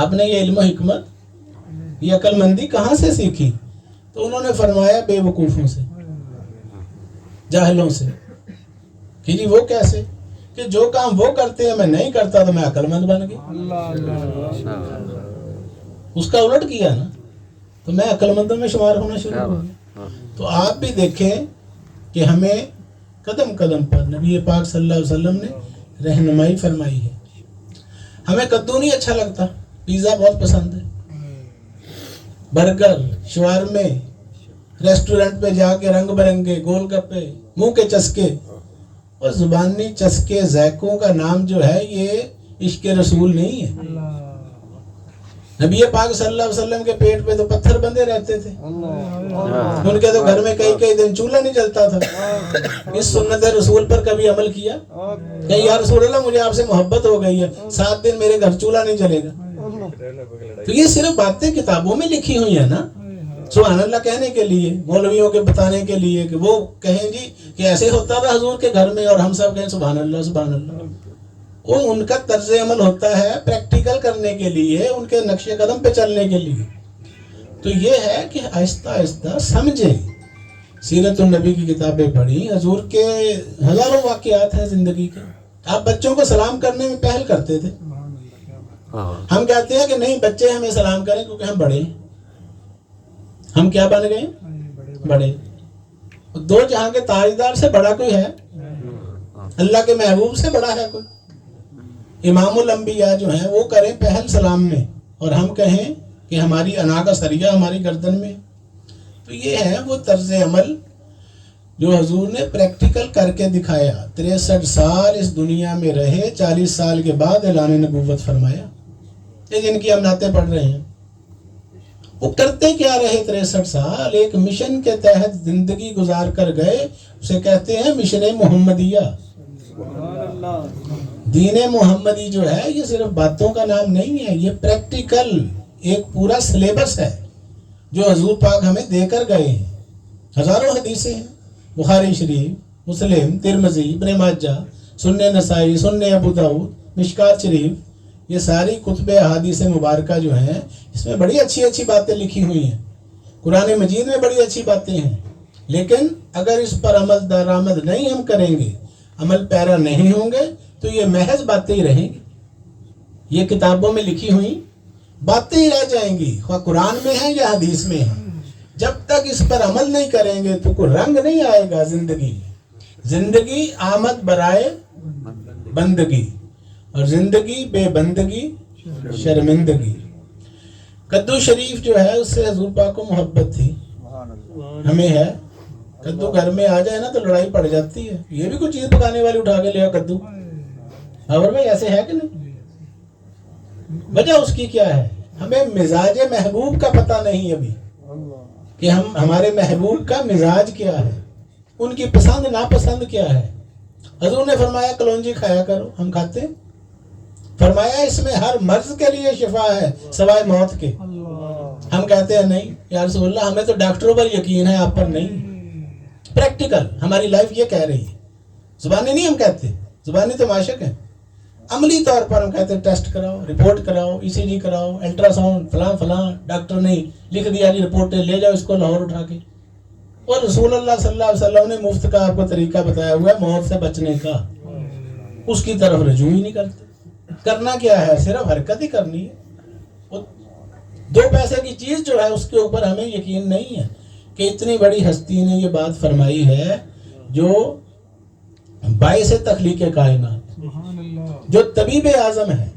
आपने ये इल्म हिकमत ये अक्लमंदी कहाँ से सीखी? तो उन्होंने फरमाया बेवकूफ़ों से जाहिलों से कि जी वो कैसे? कि जो काम वो करते हैं मैं नहीं करता तो मैं अक्लमंद बन गया। उसका उलट किया ना तो मैं अक्लमंदों में शुमार होना शुरू हो गया। तो आप भी देखें कि हमें कदम कदम पर नबी पाक सल्लल्लाहु अलैहि वसल्लम ने रहनुमाई फरमाई है। हमें कद्दू नहीं अच्छा लगता। पिज़्ज़ा बहुत पसंद है। बर्गर शवारमे रेस्टोरेंट पे जाके रंग बिरंगे गोलगप्पे मुँह के चस्के और जुबानी चस्के जैकों का नाम जो है ये इश्क रसूल नहीं है। नबी पाक सल्लल्लाहु अलैहि वसल्लम के पेट पे तो पत्थर बंधे रहते थे। उनके तो घर में कई कई दिन चूल्हा नहीं जलता था। इस सुन्नत रसूल पर कभी अमल किया? कहीं यार रसूल अल्लाह मुझे आपसे मोहब्बत हो गई है। सात दिन मेरे घर चूल्हा नहीं जलेगा। तो ये सिर्फ़ बातें किताबों में लिखी हुई है ना। सुबहान अल्लाह कहने के लिए मौलवियों के बताने के लिए कि वो कहें जी कि ऐसे होता था हजूर के घर में और हम सब कहें सुबहान अल्लाह सुबहान अल्लाह वो उनका तर्ज अमल होता है प्रैक्टिकल करने के लिए उनके नक्शे कदम पे चलने के लिए। तो ये है कि आहिस्ता आहिस्ता समझे। सीरत नबी की किताबें पढ़ी हजूर के हज़ारों वाकयात हैं ज़िंदगी के। आप बच्चों को सलाम करने में पहल करते थे। हम कहते हैं कि नहीं बच्चे हमें सलाम करें क्योंकि हम बड़े हम क्या बन गए? बड़े। दो जहाँ के ताजदार से बड़ा कोई है? अल्लाह के महबूब से बड़ा है कोई? इमामुल अंबिया जो है वो करें पहल सलाम में और हम कहें कि हमारी अना का सरिया हमारी गर्दन में। तो ये है वो तर्ज अमल जो हजूर ने प्रैक्टिकल करके दिखाया। तिरसठ साल इस दुनिया में रहे चालीस साल के बाद ऐलान नबूवत फरमाया। ये जिनकी हम नाते पढ़ रहे हैं। वो करते क्या रहे तिरसठ साल? एक मिशन के तहत ज़िंदगी गुजार कर गए। उसे कहते हैं मिशन मोहम्मदिया। दीन मोहम्मदी जो है ये सिर्फ़ बातों का नाम नहीं है ये प्रैक्टिकल एक पूरा सिलेबस है जो हजूर पाक हमें देकर गए हैं। हज़ारों हदीसें हैं। बुखारी शरीफ मुस्लिम तिरमजी इब्न माजा सुन्ने नसाई सुन्ने अबू दाऊद मिशकात शरीफ ये सारी कुतब अहादीस मुबारक जो हैं, इसमें बड़ी अच्छी अच्छी बातें लिखी हुई हैं। कुरान मजीद में बड़ी अच्छी बातें हैं। लेकिन अगर इस पर अमल दरामद नहीं हम करेंगे, अमल पैरा नहीं होंगे तो ये महज बातें ही रहेंगी। ये किताबों में लिखी हुई बातें ही रह जाएँगी। खा कुरान में है या हदीस में है? जब तक इस पर अमल नहीं करेंगे तो कोई रंग नहीं आएगा ज़िंदगी ज़िंदगी आमद बराए बंदगी। और ज़िंदगी बेबंदगी शर्मिंदगी। कद्दू शरीफ जो है उससे हजूर पाक को मोहब्बत थी। हमें है। कद्दू घर में आ जाए ना तो लड़ाई पड़ जाती है। ये भी कुछ चीज़ पकाने वाली उठा के लिया कद्दू। खबर भाई ऐसे है कि नहीं? वजह उसकी क्या है? हमें मिजाज महबूब का पता नहीं अभी। कि हम हमारे महबूब का मिजाज क्या है? उनकी पसंद नापसंद क्या है? हजूर ने फरमाया कलौंजी खाया करो हम खाते हैं। फरमाया इसमें हर मर्ज के लिए शिफा है सवाए मौत के। हम कहते हैं नहीं यार रसूलुल्लाह हमें तो डॉक्टरों पर यकीन है आप पर नहीं। प्रैक्टिकल हमारी लाइफ ये कह रही है। जुबानी नहीं हम कहते जुबानी तो माशक है। अमली तौर पर हम कहते हैं टेस्ट कराओ रिपोर्ट कराओ ईसीजी कराओ अल्ट्रासाउंड फलां फलां डॉक्टर ने लिख दिया जी रिपोर्ट ले जाओ इसको लाहौर उठा के। और रसूल अल्लाह वसल्लम ने मुफ़्त का आपको तरीका बताया हुआ है मौत से बचने का। उसकी तरफ़ रजू ही नहीं करते। करना क्या है? सिर्फ़ हरकत ही करनी है। वो दो पैसे की चीज़ जो है उसके ऊपर हमें यकीन नहीं है कि इतनी बड़ी हस्ती ने ये बात फरमाई है जो बाईस तखलीक कायनात। जो तबीब आज़म है।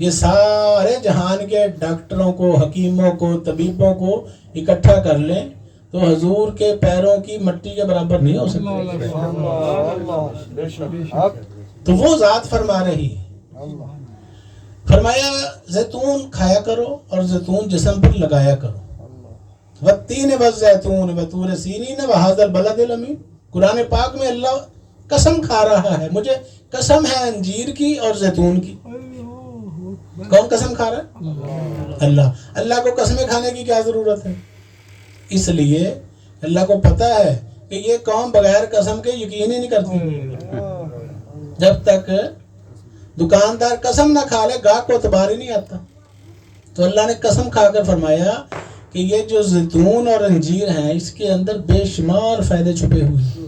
ये सारे जहान के डॉक्टरों को हकीमों को तबीबों को इकट्ठा कर लें तो हजूर के पैरों की मट्टी के बराबर नहीं हो सकती। तो वो जात फरमा रही है। फरमाया जैतून खाया करो और जैतून जिसम पर लगाया करो। वत्तीन बस जैतून बतूर सीनी न बहादल बलदिल अमीन। कुरान पाक में अल्लाह कसम खा रहा है। मुझे कसम है अंजीर की और जैतून की। कौन कसम खा रहा है? अल्लाह। अल्लाह। को कसमें खाने की क्या ज़रूरत है? इसलिए अल्लाह को पता है कि ये कौम बगैर कसम के यकीन ही नहीं करती। जब तक दुकानदार कसम ना खा ले, गाहक को अतबार ही नहीं आता। तो अल्लाह ने कसम खाकर फरमाया कि ये जो जैतून और अंजीर हैं, इसके अंदर बेशुमार फ़ायदे छुपे हुए हैं।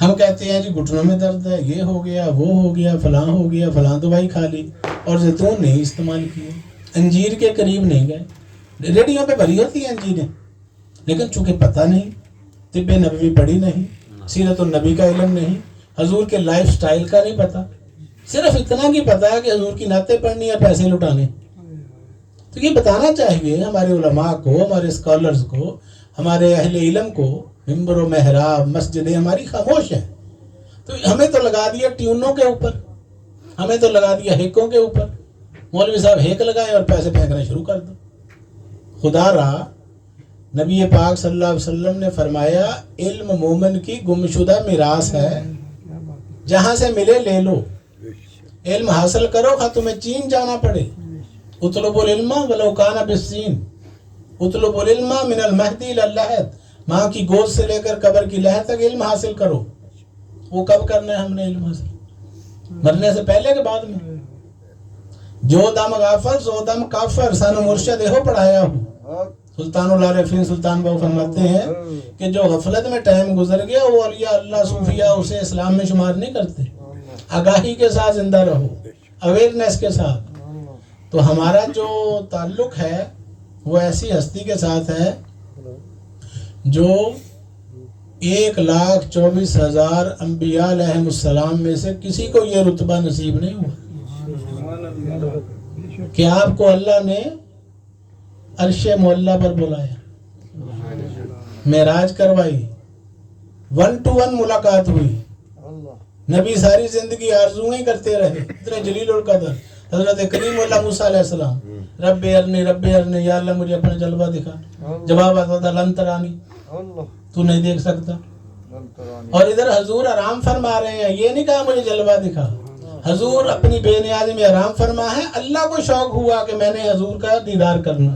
हम कहते हैं जी, घुटनों में दर्द है, ये हो गया, वो हो गया, फलां हो गया, फलां दवाई खा ली, और जैतून नहीं इस्तेमाल किए। अंजीर के करीब नहीं गए। रेडियो पे भरी होती है अंजीरें, लेकिन चूँकि पता नहीं, तिब्ब नबी पढ़ी नहीं, सीरत नबी का इलम नहीं, हजूर के लाइफ स्टाइल का नहीं पता। सिर्फ़ इतना की पता है कि हजूर की नाते पढ़नी या पैसे लुटाने। तो ये बताना चाहिए हमारे उलमा को, हमारे स्कॉलर्स को, हमारे अहले इलम को मिम्बर महराब, मस्जिदें हमारी खामोश हैं। तो हमें तो लगा दिया ट्यूनों के ऊपर, हमें तो लगा दिया हेकों के ऊपर। मौलवी साहब हेक लगाए और पैसे फेंकना शुरू कर दो खुदा रहा, नबी पाक सल्लल्लाहु अलैहि वसल्लम ने फरमाया, इल्म मोमन की गुमशुदा मिरास है, जहाँ से मिले ले लो। इल्म हासिल करो खा तुम्हें चीन जाना पड़े। उतलबुल इल्मा वलो काना बिस्सीन। उतलबुल इल्मा मिनल महदी लहद। माँ की गोद से लेकर कब्र की लहर तक इल्म हासिल करो। वो कब करना है हमने इल्म हासिल? मरने से पहले के बाद में। जो दम गाफर सो दम काफर, सन मुर्शद हो पढ़ाया हूँ। सुल्तान सुल्तान बाबू फरमाते हैं कि जो गफलत में टाइम गुजर गया, वो अलिया, अल्लाह, सूफिया उसे इस्लाम में शुमार नहीं करते। आगाही के साथ ज़िंदा रहो अवेयरनेस के साथ। तो हमारा जो ताल्लुक है, वो ऐसी हस्ती के साथ है, जो एक लाख चौबीस हज़ार अम्बिया में से किसी को ये रुतबा नसीब नहीं हुआ। कि आपको अल्लाह ने अरश मोल्ला पर बुलाया, मेराज करवाई वन टू वन मुलाकात हुई। नबी सारी ज़िंदगी आरजुएँ करते रहे। इतने जलील और कदर। हज़रत करीम सलाम रब अरनी रब अरनी या अल्लाह मुझे अपना जलवा दिखा। जवाब आता था लन तरानी तू नहीं देख सकता। और इधर हजूर आराम फरमा रहे हैं। ये नहीं कहा मुझे जलवा दिखा। हजूर अपनी बेनियाजी में आराम फरमा है। अल्लाह को शौक हुआ कि मैंने हजूर का दीदार करना।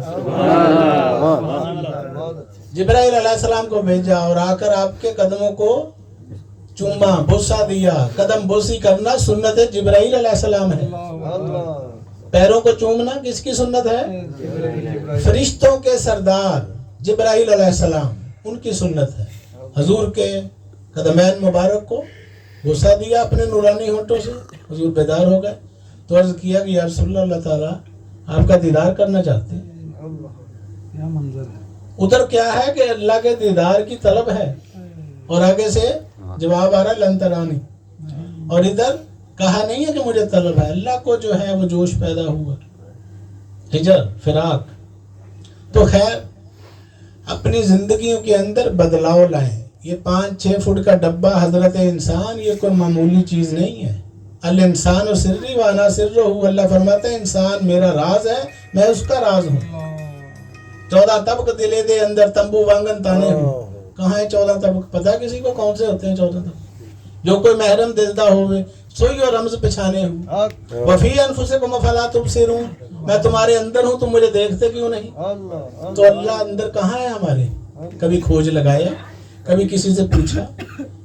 अलैहिस्सलाम को भेजा और आकर आपके कदमों को चूमा बुस्सा दिया कदम बुसी करना सुन्नत है जिब्राइल अलैहिस्सलाम है। पैरों को चूमना किसकी सुन्नत है? फरिश्तों के सरदार जिब्राइल अलैहिस्सलाम उनकी सुन्नत है। हजूर के कदमैन मुबारक को गुस्सा दिया अपने नूरानी होठों से हजूर बेदार हो गए। तो अर्ज़ किया कि यार अल्लाह ताला आपका दीदार करना चाहते है? उधर क्या है कि अल्लाह के दीदार की तलब है और आगे से जवाब आ रहा है लंतरानी। और इधर कहा नहीं है कि मुझे तलब है। अल्लाह को जो है वो जोश पैदा हुआ। हिजर फिराक। तो खैर अपनी जिंदगियों के अंदर बदलाव लाएँ। ये पाँच छः फुट का डब्बा हज़रत इंसान ये कोई मामूली चीज़ नहीं है। अल इंसान और सिर्री वाना सिर्र हूँ अल्लाह फरमाता है इंसान मेरा राज है मैं उसका राज हूँ। चौदह तबक दिले दे अंदर तंबू वांगन ताने हूँ कहाँ है चौदह तबक पता है किसी को कौन से होते हैं चौदह तबक जो कोई महरम दिलदा होवे सोई और रमज पिछाने हूँ। वफी अनफुसे को मफला तुम सिर हूँ मैं तुम्हारे अंदर हूँ तुम मुझे देखते क्यों नहीं? तो अल्लाह अंदर कहाँ है हमारे? कभी खोज लगाया? कभी किसी से पूछा?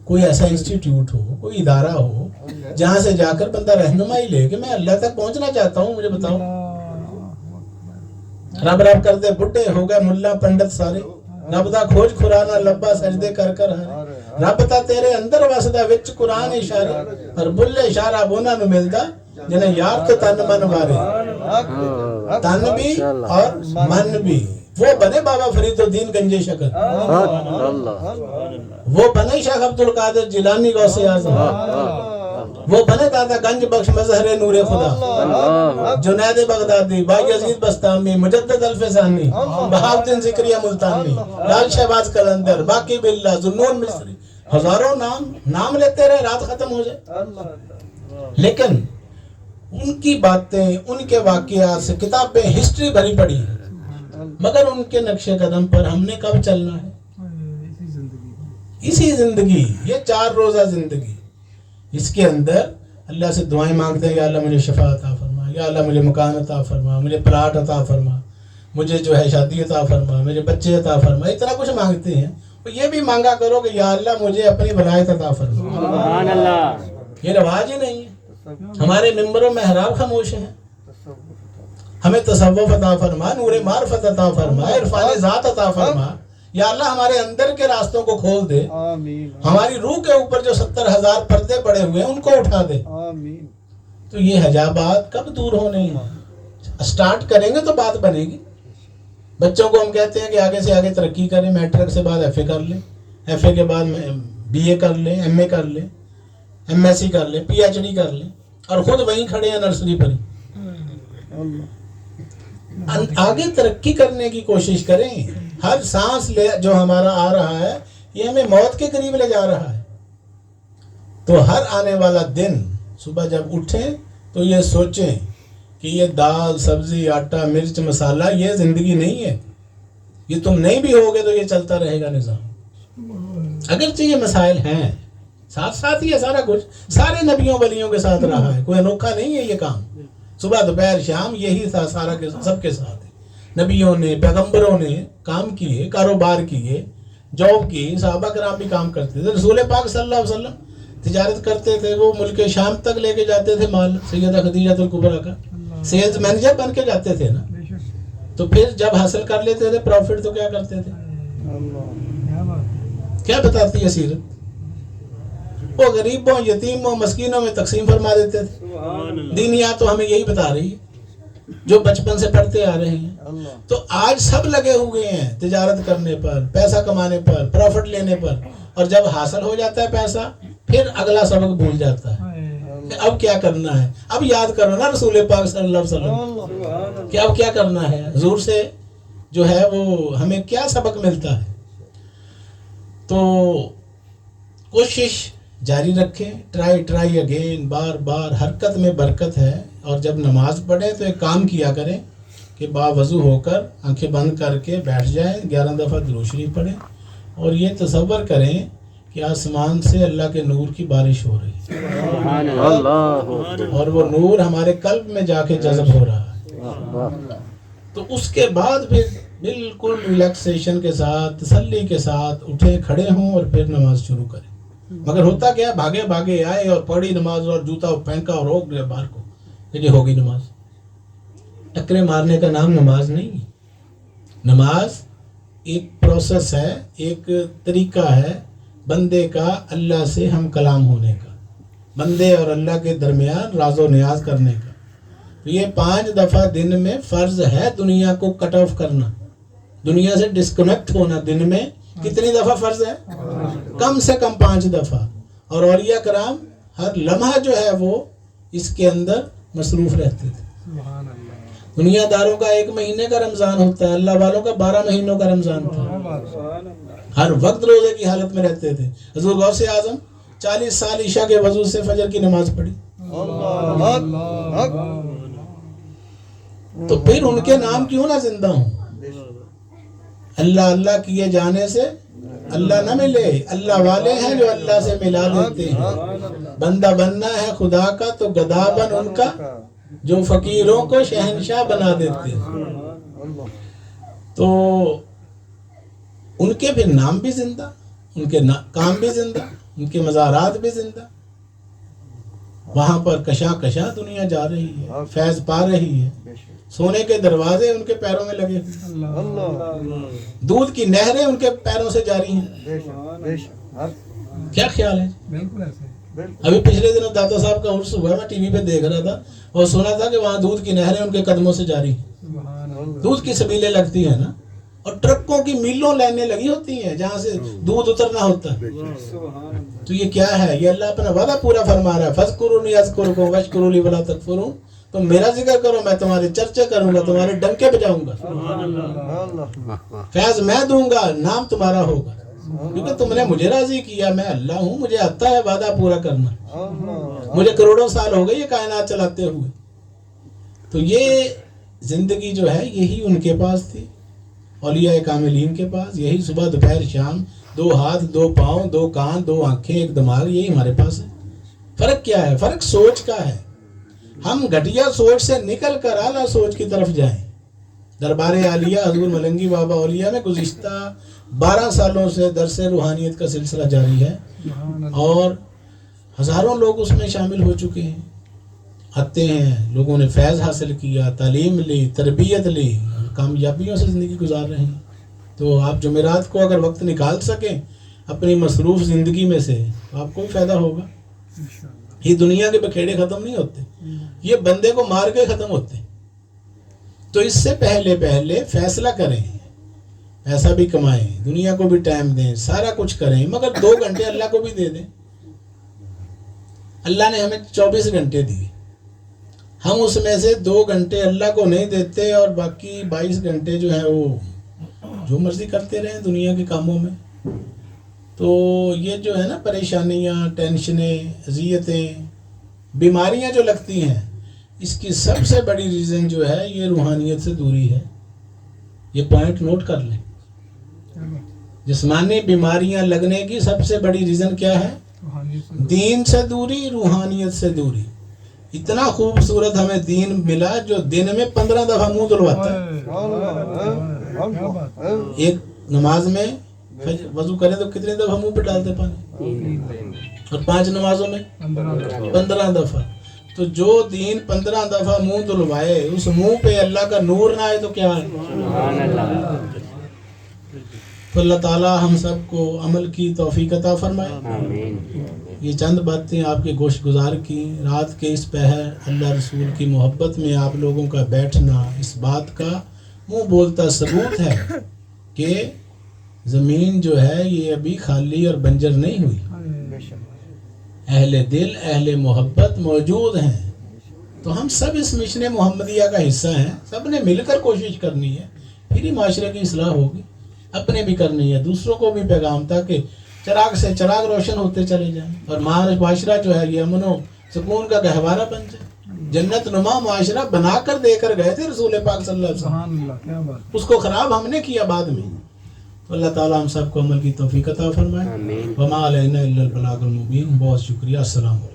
कोई ऐसा इंस्टीट्यूट हो कोई इदारा हो जहाँ से जाकर बंदा रहनुमाई ले कि मैं अल्लाह तक पहुँचना चाहता हूँ मुझे बताओ। रब रब करते बुढ़े हो गए मुल्ला पंडित सारे। रब दा खोज खुराना लब्बा सजदे कर कर हरे रब ता तेरे अंदर वसदा विच कुरान इशारे पर बुल्ले इशारा बोना नु मिलदा जिन्हें यार तो तन मन वारे तन भी और मन भी। वो बने बाबा फरीदुद्दीन गंजे शकल वो बने शेख अब्दुल कादिर जिलानी गौसे आज़म। वो बने दादा गंज बख्श मजहर नूरे खुदा। Junaid Baghdadi Bayazid Bastami Mujaddid Alf Sani Bahauddin Zakariya Multani Lal Shahbaz Qalandar Baqi Billah जुन्नून मिस्री। हज़ारों नाम नाम लेते रहे रात खत्म हो जाए। लेकिन उनकी बातें उनके वाकयात से किताबें हिस्ट्री भरी पड़ी है। मगर उनके नक्शे कदम पर हमने कब चलना है? इसी ज़िंदगी ये चार रोजा ज़िंदगी। इसके अंदर अल्लाह से दुआएँ मांगते हैं या अल्लाह मुझे शफा अता फरमा या अल्लाह मुझे मकान अता फरमा मुझे प्लाट अता फरमा मुझे जो है शादी अता फरमा मुझे बच्चे अता फरमा। इतना कुछ मांगते हैं। तो ये भी मांगा करो कि या अल्लाह मुझे अपनी भलायत अता फरमा। सुभान अल्लाह ये रवाज ही नहीं है। हमारे मिम्बरों में हराब खामोश हैं। हमें तसव्वुफ अता फरमा नूर मार्फत अता फरमा इरफान ज़ात अता फरमा। या अल्लाह हमारे अंदर के रास्तों को खोल दे। आमीन। हमारी रूह के ऊपर जो सत्तर हज़ार पर्दे पड़े हुए हैं उनको उठा दे। आमीन। तो ये हजाबात कब दूर होने हैं? स्टार्ट करेंगे तो बात बनेगी। बच्चों को हम कहते हैं कि आगे से आगे तरक्की करें मैट्रिक से बाद एफ़ कर ले। एफए के बाद बीए कर ले एम कर ले एम कर ले पी कर ले और खुद वहीं खड़े हैं नर्सरी पर आगे तरक्की करने की कोशिश करें। हर सांस ले, जो हमारा आ रहा है, ये हमें मौत के करीब ले जा रहा है। तो हर आने वाला दिन, सुबह जब उठें तो ये सोचें कि ये दाल, सब्ज़ी, आटा, मिर्च, मसाला, ये ज़िंदगी नहीं है। ये तुम नहीं भी होगे तो ये चलता रहेगा निज़ाम। अगर ये मसाइल हैं। साथ साथ ही है सारा कुछ। सारे नबियों, वलियों के साथ रहा है। कोई अनोखा नहीं है ये काम। सुबह, दोपहर, शाम, यही था सारा के, सबके साथ। नबियों ने पैगम्बरों ने काम किए कारोबार किए जॉब की साहबा कराम भी काम करते थे। रसूल पाक सल्लल्लाहु अलैहि वसल्लम तिजारत करते थे वो मुल्क शाम तक लेके जाते थे माल सैयदा खदीजा कुबरा का। सेल्स मैनेजर बन के जाते थे ना। तो फिर जब हासिल कर लेते थे प्रॉफिट तो क्या करते थे? क्या बात है। क्या बताती है सीरत? वो गरीबों यतीमों मस्किनों में तकसीम फरमा देते थे। दीनिया तो हमें यही बता रही है जो बचपन से पढ़ते आ रहे हैं। तो आज सब लगे हुए हैं तिजारत करने पर पैसा कमाने पर प्रॉफिट लेने पर। और जब हासिल हो जाता है पैसा फिर अगला सबक भूल जाता है। अब क्या करना है? अब याद करो ना रसूल पाक सल्लल्लाहु अलैहि वसल्लम। कि अब क्या करना है? हजूर से जो है वो हमें क्या सबक मिलता है? तो कोशिश जारी रखें। ट्राई ट्राई अगेन बार बार हरकत में बरकत है। और जब नमाज़ पढ़े तो एक काम किया करें। कि बावजू होकर आँखें बंद करके बैठ जाएँ, ग्यारह दफ़ा दुरूशरी पढ़ें और ये तस्वर करें कि आसमान से अल्लाह के नूर की बारिश हो रही है। और वो नूर हमारे कल्ब में जाके जज्ब हो रहा है। तो उसके बाद फिर बिल्कुल रिलैक्सेशन के साथ, तसल्ली के साथ उठे, खड़े हों और फिर नमाज़ शुरू करें। मगर होता क्या भागे भागे आए और पढ़ी नमाज़ और जूता फेंका और रोक गया बाहर को ये होगी नमाज़। टकरे मारने का नाम नमाज़ नहीं। नमाज़ एक प्रोसेस है, एक तरीका है बंदे का अल्लाह से हम कलाम होने का, बंदे और अल्लाह के दरमियान राजो न्याज करने का। तो ये पाँच दफ़ा दिन में फ़र्ज़ है दुनिया को कट ऑफ़ करना। दुनिया से डिस्कनेक्ट होना दिन में कितनी दफ़ा फ़र्ज़ है? कम से कम पाँच दफ़ा। और औलिया कराम हर लम्हा जो है वो इसके अंदर मसरूफ रहते थे। दुनियादारों का एक महीने का रमज़ान होता है अल्लाह वालों का बारह महीनों का रमज़ान था। है हर वक्त रोज़े की हालत में रहते थे। हजूर गौस आज़म चालीस साल ईशा के वज़ू से फजर की नमाज़ पढ़ी। तो फिर उनके नाम क्यों ना ज़िंदा हूँ? अल्लाह अल्लाह किए जाने से अल्लाह ना मिले। अल्लाह वाले हैं जो अल्लाह से मिला देते हैं। बंदा बनना है खुदा का तो गदा बन उनका। जो फकीरों को शहनशाह बना देते हैं। तो उनके फिर नाम भी ज़िंदा उनके काम भी ज़िंदा उनके मज़ारात भी ज़िंदा। वहाँ पर कशा कशा दुनिया जा रही है फैज पा रही है। सोने के दरवाजे उनके पैरों में लगे हुए दूध की नहरें उनके पैरों से जारी हैं। क्या ख्याल है? बिल्कुल ऐसे अभी पिछले दिनों दादा साहब का उर्स हुआ मैं टीवी पे देख रहा था और सुना था कि वहाँ दूध की नहरें उनके कदमों से जारी हैं। दूध की सबीलें लगती है ना और ट्रकों की मीलों लाइनें लगी होती हैं जहाँ से दूध उतरना होता है। तो ये क्या है? ये अल्लाह अपना वादा पूरा फरमा रहा है। फस करो अस करो को वश करो वाला तक फुरू तो मेरा ज़िक्र करो मैं तुम्हारे चर्चा करूँगा तुम्हारे डंके बजाऊँगा। फैज मैं दूँगा नाम तुम्हारा होगा। क्योंकि तुमने मुझे राज़ी किया मैं अल्लाह हूँ मुझे आता है वादा पूरा करना। मुझे करोड़ों साल हो गए ये कायनात चलाते हुए। तो ये ज़िंदगी जो है यही उनके पास थी औलिया कामिलीन के पास यही सुबह दोपहर शाम दो हाथ दो पाँव दो कान दो आँखें एक दिमाग यही हमारे पास है। फ़र्क क्या है? फ़र्क सोच का है। हम घटिया सोच से निकल कर आला सोच की तरफ़ जाएँ। दरबार आलिया हजूर मलंगी बाबा औलिया में गुज्त बारह सालों से दरस रूहानियत का सिलसिला जारी है। और हज़ारों लोग उसमें शामिल हो चुके हैं। आते हैं लोगों ने फैज़ हासिल किया तालीम ली तरबियत ली कामयाबियों से ज़िंदगी गुजार रहे हैं। तो आप जमेरात को अगर वक्त निकाल सकें अपनी मसरूफ़ ज़िंदगी में से तो आपको भी फ़ायदा होगा। ये दुनिया के बखेड़े ख़त्म नहीं होते। ये बंदे को मार के ख़त्म होते। तो इससे पहले पहले फैसला करें। पैसा भी कमाएँ, दुनिया को भी टाइम दें, सारा कुछ करें, मगर दो घंटे अल्लाह को भी दे दें। अल्लाह ने हमें चौबीस घंटे दिए। हम उसमें से दो घंटे अल्लाह को नहीं देते और बाकी बाईस घंटे जो है वो जो मर्ज़ी करते रहें दुनिया के कामों में। तो ये जो है ना परेशानियाँ टेंशनें अजियतें, बीमारियाँ जो लगती हैं, इसकी सबसे बड़ी रीज़न जो है ये रूहानियत से दूरी है। ये पॉइंट नोट कर लें। जिस्मानी बीमारियाँ लगने की सबसे बड़ी रीज़न क्या है? दीन से दूरी रूहानियत से दूरी। इतना खूबसूरत हमें दीन मिला जो दिन में पंद्रह दफ़ा मुँह धुलवाता है। एक नमाज़ में वज़ू करें तो कितने दफ़ा मुँह पे डालते पानी? और पाँच नमाजों में? पंद्रह दफ़ा। तो जो दीन पंद्रह दफ़ा मुँह धुलवाए उस मुँह पे अल्लाह का नूर ना आए तो क्या है? तो अल्लाह ताला हम सबको अमल की तौफीक अता फरमाए। ये चंद बातें आपके गोश गुजार की रात के इस पहर अल्लाह रसूल की मोहब्बत में आप लोगों का बैठना इस बात का मुँह बोलता सबूत है कि ज़मीन जो है ये अभी खाली और बंजर नहीं हुई। अहले दिल अहले मोहब्बत मौजूद हैं। तो हम सब इस मिशन मोहम्मदिया का हिस्सा हैं। सबने मिलकर कोशिश करनी है फिर ही माशरे की इसलाह होगी। अपने भी करनी है दूसरों को भी पैगाम ताकि चराग से चराग रोशन होते चले जाए। और माशरा जो है ये अमनो सुकून का गहवारा बन जाए। जन्नत नुमा माशरा बना कर देकर गए थे रसूल पाक सल्लल्लाहु अलैहि वसल्लम। सुभान अल्लाह क्या बात। उसको खराब हमने किया बाद में। तो अल्लाह ताला हम सबको अमल की तोफ़ी अता फरमाए। वमा अलैना इल्लल बहुत शुक्रिया। अस्सलाम वालेकुम